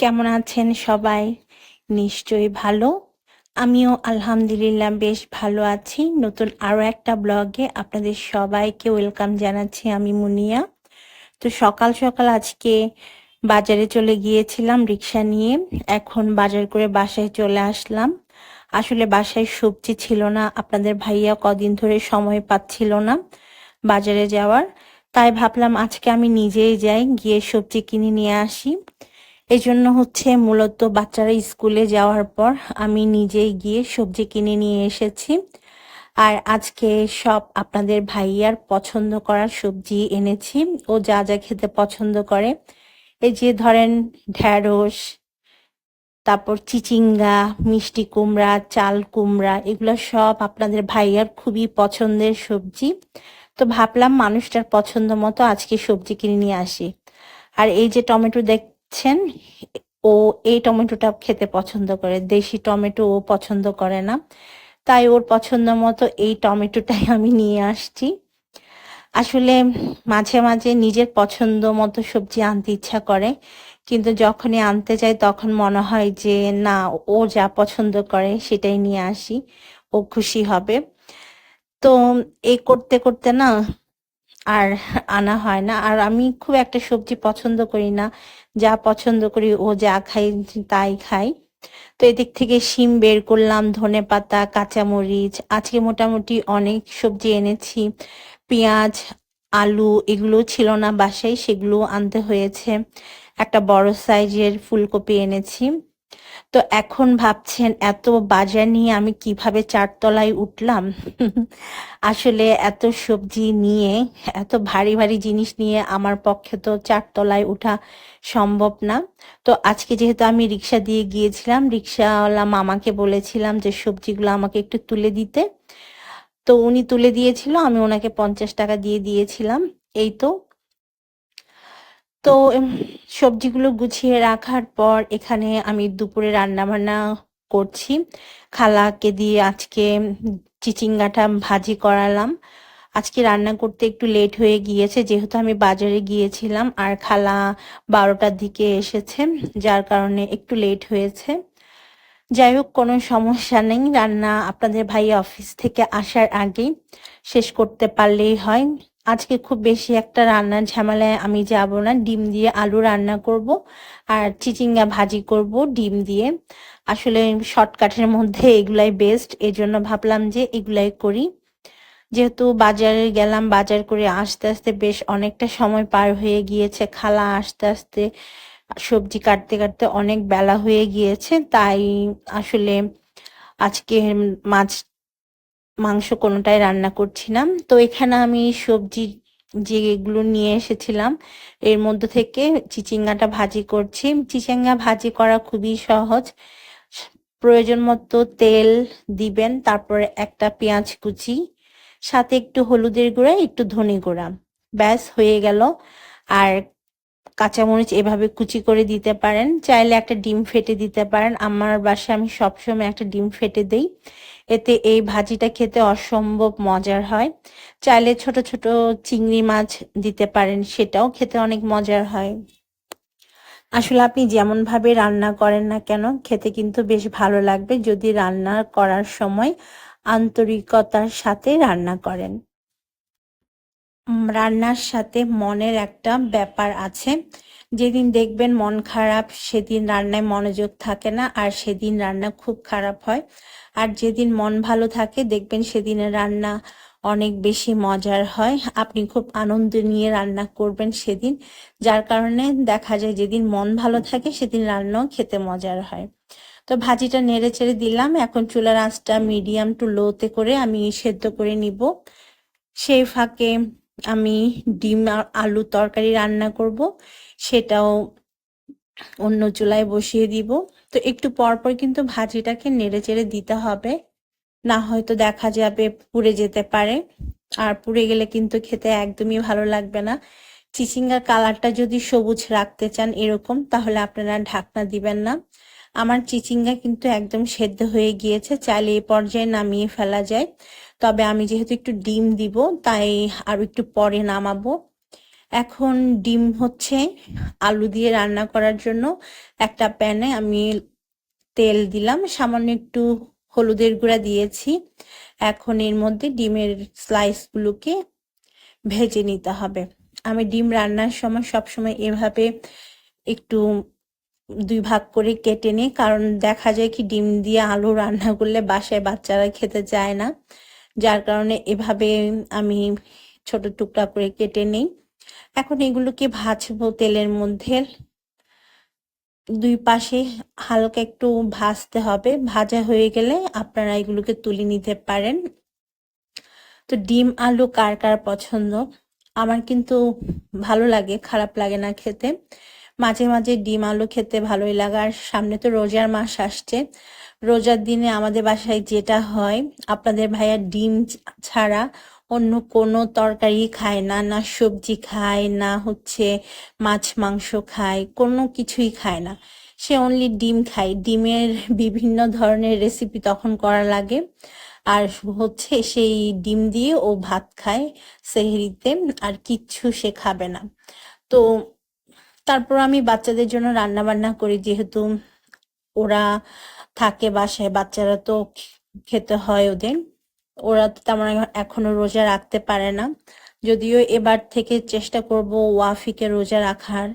কেমন আছেন সবাই? নিশ্চয়ই ভালো। আমিও আলহামদুলিল্লাহ বেশ ভালো আছি। নতুন আরও একটা ব্লগে আপনাদের সবাইকে ওয়েলকাম জানাচ্ছি আমি মুনিয়া। তো সকাল সকাল আজকে বাজারে চলে গিয়েছিলাম রিক্সা নিয়ে। এখন বাজার করে বাসায় চলে আসলাম। আসলে বাসায় সবজি ছিল না। আপনাদের ভাইয়া কদিন ধরে সময় পাচ্ছিল না বাজারে যাওয়ার। তাই ভাবলাম আজকে আমি নিজেই যাই, গিয়ে সবজি কিনে নিয়ে আসি। এই জন্য হচ্ছে মূলত বাচ্চারা স্কুলে যাওয়ার পর আমি নিজেই গিয়ে সবজি কিনে নিয়ে এসেছি। আর আজকে সব আপনাদের ভাইয়ার পছন্দ করার সবজি এনেছি। ও যা যা খেতে পছন্দ করে। এই যে ধরেন ঢ্যাঁড়স, তারপর চিচিঙ্গা, মিষ্টি কুমড়া, চাল কুমড়া, এগুলো সব আপনাদের ভাইয়ার খুবই পছন্দের সবজি। তো ভাবলাম মানুষটার পছন্দ মতো আজকে সবজি কিনে নিয়ে আসি। আর এই যে টমেটো দেখছেন ও এই টমেটোটা খেতে পছন্দ করে, দেশি টমেটো ও পছন্দ করে না। তাই ওর পছন্দ মতো এই টমেটোটাই আমি নিয়ে আসছি। আসলে মাঝে মাঝে নিজের পছন্দ মতো সবজি আনতে ইচ্ছা করে, কিন্তু যখনই আনতে যাই তখন মনে হয় যে, না, ও যা পছন্দ করে সেটাই নিয়ে আসি, ও খুশি হবে। তো এই করতে করতে না আর আনা হয় না। আর আমি খুব একটা সবজি পছন্দ করি না। যা পছন্দ করি, ও যা খাই, তাই খাই। তো এদিক থেকে শিম বের করলাম, ধনে পাতা, কাঁচামরিচ, আজকে মোটামুটি অনেক সবজি এনেছি। পেঁয়াজ, আলু এগুলো ছিল না বাসায়, সেগুলো আনতে হয়েছে। একটা বড় সাইজের ফুলকপি এনেছি। তো এখন ভাবছেন, এত বাজার নিয়ে আমি কীভাবে চারতলায় উঠলাম? আসলে এত সবজি নিয়ে, এত ভারী ভারী জিনিস নিয়ে আমার পক্ষে তো চারতলায় উঠা সম্ভব না। তো আজকে যেহেতু আমি রিক্সা দিয়ে গিয়েছিলাম, রিক্সাওয়ালা মামাকে বলেছিলাম যে, সবজিগুলো আমাকে একটু তুলে দিতে। তো উনি তুলে দিয়েছিল, আমি ওনাকে পঞ্চাশ টাকা দিয়ে দিয়েছিলাম। এই তো তো সবজিগুলো গুছিয়ে রাখার পর এখানে আমি দুপুরে রান্না বান্না করছি। খালাকে দিয়ে আজকে চিচিঙ্গাটা ভাজি করালাম। আজকে রান্না করতে একটু লেট হয়ে গিয়েছে, যেহেতু আমি বাজারে গিয়েছিলাম আর খালা বারোটার দিকে এসেছে, যার কারণে একটু লেট হয়েছে। যাই হোক, কোনো সমস্যা নেই, রান্না আপনাদের ভাই অফিস থেকে আসার আগেই শেষ করতে পারলেই হয়। আজকে খুব বেশি একটা রান্নার ঝামেলায় আমি যাব না। ডিম দিয়ে আলু রান্না করব আর চিচিঙ্গা ভাজি করব ডিম দিয়ে। আসলে শর্টকাটের মধ্যে এগুলাই বেস্ট এজন্য ভাবলাম যে এগুলাই করি। যেহেতু বাজারে গেলাম, বাজার করে আস্তে আস্তে বেশ অনেকটা সময় পার হয়ে গিয়েছে, খালা আস্তে আস্তে সবজি কাটতে কাটতে অনেক বেলা হয়ে গিয়েছে, তাই আসলে আজকে মাছ মাংস কোনোটাই রান্না করছিলাম তো এখানে আমি সবজি যেগুলো নিয়ে এসেছিলাম, এর মধ্যে থেকে চিচিঙ্গাটা ভাজি করছি। চিচিঙ্গা ভাজি করা খুবই সহজ। প্রয়োজন মতো তেল দিবেন, তারপরে একটা পেঁয়াজ কুচি, সাথে একটু হলুদের গুঁড়া, একটু ধনে গুঁড়া। ব্যাস, হয়ে গেল। আর কাঁচামরিচ এভাবে কুচি করে দিতে পারেন। চাইলে একটা ডিম ফেটে দিতে পারেন। আমার বাসায় আমি সবসময় একটা ডিম ফেটে দেই। এতে এই ভাজিটা খেতে অসম্ভব মজার হয়। চাইলে ছোট ছোট চিংড়ি মাছ দিতে পারেন, সেটাও খেতে অনেক মজার হয়। আসলে আপনি যেমন ভাবে রান্না করেন না কেন, খেতে কিন্তু বেশ ভালো লাগবে যদি রান্না করার সময় আন্তরিকতার সাথে রান্না করেন। রান্নার সাথে মনের একটা ব্যাপার আছে। যেদিন দেখবেন মন খারাপ, সেদিন রান্নায় মনোযোগ থাকে না, আর সেদিন রান্না খুব খারাপ হয়। আর যেদিন মন ভালো থাকে, দেখবেন সেদিনের রান্না অনেক বেশি মজার হয়। আপনি খুব আনন্দ নিয়ে রান্না করবেন সেদিন, যার কারণে দেখা যায় যেদিন মন ভালো থাকে, সেদিন রান্নাও খেতে মজার হয়। তো ভাজিটা নেড়ে চেড়ে দিলাম। এখন চুলার আঁচটা মিডিয়াম টু লোতে করে আমি সেদ্ধ করে নিব। সেই ফাঁকে আমি ডিম আর আলু তরকারি রান্না করব, সেটাও অন্য চুলায় বসিয়ে দিব। তো একটু পর পর কিন্তু ভাজিটাকে নেড়ে চেড়ে দিতে হবে। না হয়তো দেখা যাবে পুড়ে যেতে পারে। আর পুড়ে গেলে কিন্তু খেতে একদমই ভালো লাগবে না। চিচিঙ্গার কালারটা যদি সবুজ রাখতে চান এরকম, তাহলে আপনারা ঢাকনা দিবেন না। আমার চিচিঙ্গা কিন্তু একদম সেদ্ধ হয়ে গিয়েছে, চাইলে এই পর্যায়ে নামিয়ে ফেলা যায়। তবে আমি যেহেতু একটু ডিম দিব, তাই আর একটু পরে নামাবো। এখন ডিম হচ্ছে আলু দিয়ে রান্না করার জন্য একটা প্যানে আমি তেল দিলাম, সামান্য একটু হলুদের গুঁড়া দিয়েছি। এখন এর মধ্যে ডিমের স্লাইসগুলোকে ভেজে নিতে হবে। আমি ডিম রান্নার সময় সবসময় এভাবে একটু দুই ভাগ করে কেটে নিই। কারণ দেখা যায় কি ডিম দিয়ে আলু রান্না করলে বাসায় বাচ্চারা খেতে চায় না। যার কারণে এভাবে আমি ছোট টুকরা করে কেটে নিই। এখন এগুলোকে ভাজবো তেলের মধ্যে। দুই পাশে হালকা একটু ভাজতে হবে। ভাজা হয়ে গেলে আপনারা এগুলোকে তুলে নিতে পারেন। তো ডিম, আলু কার কার পছন্দ? আমার কিন্তু ভালো লাগে, খারাপ লাগে না খেতে। মাঝে মাঝে ডিম আলু খেতে ভালোই লাগে। আর সামনে তো রোজার মাস আসছে। রোজার দিনে আমাদের বাসায় যেটা হয়, আপনাদের ভাইয়া ডিম ছাড়া অন্য কোনো তরকারি খায় না না সবজি খায়, না হচ্ছে মাছ, মাংস খায়, কোনো কিছুই খায় না। সে অনলি ডিম খায়। ডিমের বিভিন্ন ধরনের রেসিপি তখন করা লাগে। আর হচ্ছে সেই ডিম দিয়ে ও ভাত খায় সেহরিতে। আর কিচ্ছু সে খাবে না। তো তারপর আমি বাচ্চাদের জন্য রান্না বান্না করি, যেহেতু ওরা থাকে বাসায়, বাচ্চারা তো খেতে হয় ওদের। ওরা তো তেমন এখনও রোজা রাখতে পারে না। যদিও এবার থেকে চেষ্টা করব ওয়াফিকে রোজা রাখার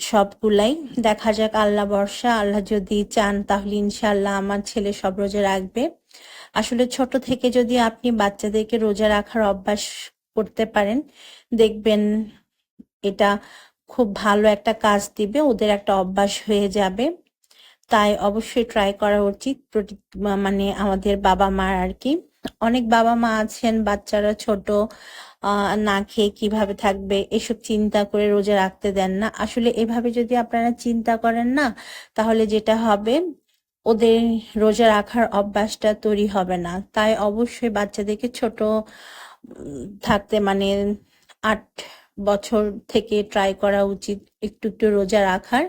সবগুলাই। দেখা যাক, আল্লাহ বর্ষা আল্লাহ যদি চান তাহলে ইনশাল্লাহ আমার ছেলে সব রোজা রাখবে। আসলে ছোট থেকে যদি আপনি বাচ্চাদেরকে রোজা রাখার অভ্যাস করতে পারেন, দেখবেন এটা খুব ভালো একটা কাজ দিবে, ওদের একটা অভ্যাস হয়ে যাবে। তাই অবশ্যই ট্রাই করা উচিত মানে আমাদের বাবা মার আর কি। অনেক বাবা মা আছেন, বাচ্চারা ছোট না খেয়ে কীভাবে থাকবে এসব চিন্তা করে রোজা রাখতে দেন না। আসলে এভাবে যদি আপনারা চিন্তা করেন না, তাহলে যেটা হবে, ওদের রোজা রাখার অভ্যাসটা তৈরি হবে না। তাই অবশ্যই বাচ্চাদেরকে ছোট থাকতে মানে আট বছর থেকে ট্রাই করা উচিত একটু একটু রোজা রাখার।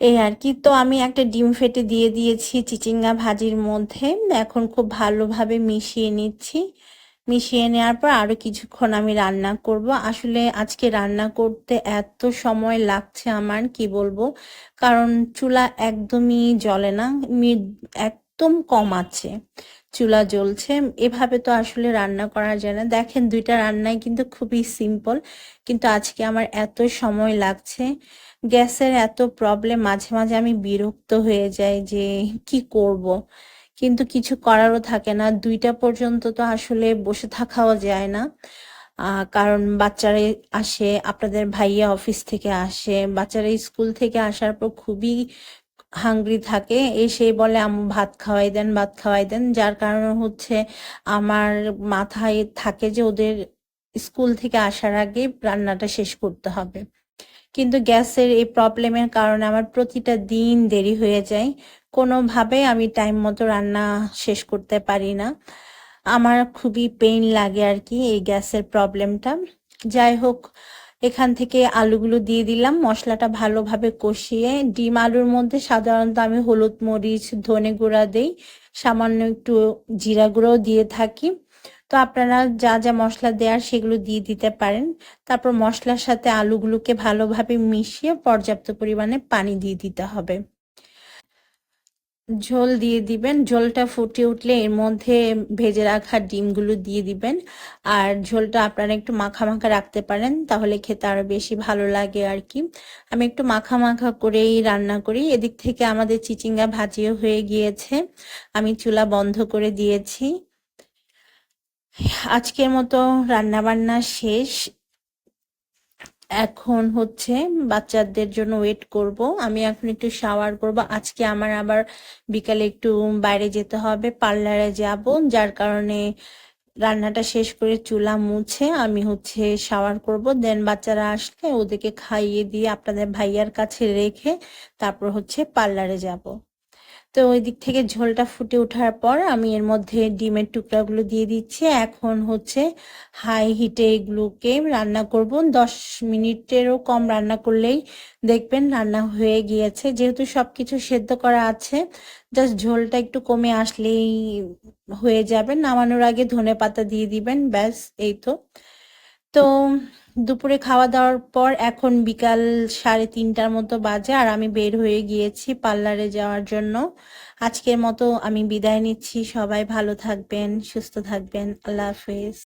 এই আর কি। তো আমি একটা ডিম ফেটে দিয়ে দিয়েছি চিচিঙ্গা ভাজির মধ্যে। এখন খুব ভালোভাবে মিশিয়ে নিচ্ছি। মিশিয়ে নেওয়ার পর আরও কিছুক্ষণ আমি রান্না করব। আসলে আজকে রান্না করতে এত সময় লাগছে আমার, কি বলব? কারণ চুলা একদমই জ্বলে না একদম কম আছে। চুলা জ্বলছে। এভাবে তো আসলে রান্না করা যায় না। দেখেন দুইটা রান্নাই কিন্তু খুবই সিম্পল কিন্তু আজকে আমার এত সময় লাগছে, গ্যাসের এত প্রবলেম মাঝে মাঝে আমি বিরক্ত হয়ে যাই যে কি করব। কিন্তু কিছু করারও থাকে না। দুইটা পর্যন্ত তো আসলে বসে থাকাও যায় না। কারণ বাচ্চারা আসে, আপনাদের ভাইয়া অফিস থেকে আসে, বাচ্চারা স্কুল থেকে আসার পর খুবই হাংরি থাকে, এসে বলে, আম্মু, ভাত খাওয়াই দেন, ভাত খাওয়াই দেন। যার কারণে হচ্ছে আমার মাথায় থাকে যে ওদের স্কুল থেকে আসার আগে রান্নাটা শেষ করতে হবে। কিন্তু গ্যাসের এই প্রবলেমের কারণে আমার প্রতিটা দিন দেরি হয়ে যায়। কোনোভাবে আমি টাইম মতো রান্না শেষ করতে পারি না। আমার খুবই পেইন লাগে আর কি এই গ্যাসের প্রবলেমটা। যাই হোক এখান থেকে আলুগুলো দিয়ে দিলাম। মশলাটা ভালোভাবে কষিয়ে ডিম আলুর মধ্যে সাধারণত আমি হলুদ মরিচ, ধনে গুঁড়া দিই। সামান্য একটু জিরা গুঁড়োও দিয়ে থাকি। তো আপনারা যা যা মশলা দেওয়ার সেগুলো দিয়ে দিতে পারেন। তারপর মশলার সাথে আলুগুলোকে ভালোভাবে মিশিয়ে পর্যাপ্ত পরিমাণে পানি দিয়ে দিতে হবে। ঝোল দিয়ে দিবেন। ঝোলটা ফুটে উঠলে এর মধ্যে ভেজে রাখা ডিমগুলো দিয়ে দিবেন। আর ঝোলটা আপনারা একটু মাখা মাখা রাখতে পারেন, তাহলে খেতে আরও বেশি ভালো লাগে আর কি আমি একটু মাখা মাখা করেই রান্না করি। এদিক থেকে আমাদের চিচিঙ্গা ভাজিও হয়ে গিয়েছে। আমি চুলা বন্ধ করে দিয়েছি। আজকের মতো রান্না বান্না শেষ। এখন হচ্ছে বাচ্চাদের জন্য ওয়েট করব। আমি এখন একটু শাওয়ার করব। আজকে আমার আবার বিকালে একটু বাইরে যেতে হবে পার্লারে যাব, যার কারণে রান্নাটা শেষ করে চুলা মুছে আমি হচ্ছে শাওয়ার করব। দেন বাচ্চারা আসলে ওদেরকে খাইয়ে দিয়ে আপনাদের ভাইয়ার কাছে রেখে তারপর হচ্ছে পার্লারে যাব। তো ওই দিক থেকে ঝোলটা ফুটে ওঠার পর আমি এর মধ্যে ডিমের টুকরাগুলো দিয়ে দিচ্ছি। এখন হচ্ছে হাই হিটে এগুলোকে রান্না করব। দশ মিনিটেরও কম রান্না করলেই দেখবেন রান্না হয়ে গিয়েছে। যেহেতু সব কিছু সেদ্ধ করা আছে জাস্ট ঝোলটা একটু কমে আসলেই হয়ে যাবে। নামানোর আগে ধনে পাতা দিয়ে দিবেন, ব্যাস, এই তো। তো দুপুরে খাওয়া দাওয়ার পর এখন বিকাল সাড়ে তিনটার মতো বাজে আর আমি বের হয়ে গিয়েছি পার্লারে যাওয়ার জন্য। আজকের মতো আমি বিদায় নিচ্ছি। সবাই ভালো থাকবেন, সুস্থ থাকবেন। আল্লাহ হাফেজ।